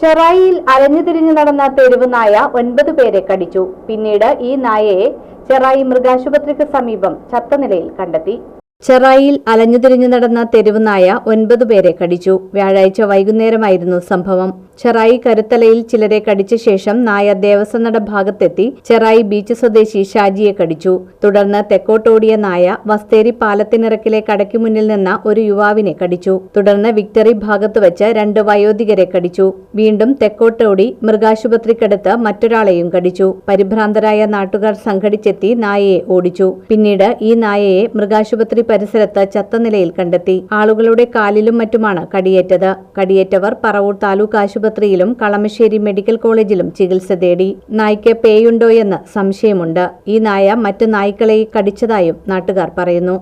ചെറായിയിൽ അലഞ്ഞുതിരിഞ്ഞു നടന്ന തെരുവ് നായ ഒൻപത് പേരെ കടിച്ചു. പിന്നീട് ഈ നായയെ ചെറായി മൃഗാശുപത്രിക്ക് സമീപം ചത്ത നിലയിൽ കണ്ടെത്തി. ചെറായിയിൽ അലഞ്ഞുതിരിഞ്ഞു നടന്ന തെരുവ് നായ ഒൻപത് പേരെ കടിച്ചു. വ്യാഴാഴ്ച വൈകുന്നേരമായിരുന്നു സംഭവം. ചെറായി കരുത്തലയിൽ ചിലരെ കടിച്ച ശേഷം നായ ദേവസ്വനട ഭാഗത്തെത്തി ചെറായി ബീച്ച് സ്വദേശി ഷാജിയെ കടിച്ചു. തുടർന്ന് തെക്കോട്ടോടിയ നായ വസ്തേരി പാലത്തിനിറക്കിലെ കടയ്ക്ക് മുന്നിൽ നിന്ന ഒരു യുവാവിനെ കടിച്ചു. തുടർന്ന് വിക്ടറി ഭാഗത്ത് വെച്ച് രണ്ട് വയോധികരെ കടിച്ചു. വീണ്ടും തെക്കോട്ടോടി മൃഗാശുപത്രിക്കടുത്ത് മറ്റൊരാളെയും കടിച്ചു. പരിഭ്രാന്തരായ നാട്ടുകാർ സംഘടിച്ചെത്തി നായയെ ഓടിച്ചു. പിന്നീട് ഈ നായയെ മൃഗാശുപത്രി പരിസരത്ത് ചത്ത നിലയിൽ കണ്ടെത്തി. ആളുകളുടെ കാലിലും മറ്റുമാണ് കടിയേറ്റത്. കടിയേറ്റവർ പറവൂർ താലൂക്ക് ആശുപത്രിയിലും കളമശ്ശേരി മെഡിക്കൽ കോളേജിലും ചികിത്സ തേടി. നായ്ക്ക് പേയുണ്ടോയെന്ന് സംശയമുണ്ട്. ഈ നായ മറ്റു നായ്ക്കളെ കടിച്ചതായും നാട്ടുകാർ പറയുന്നു.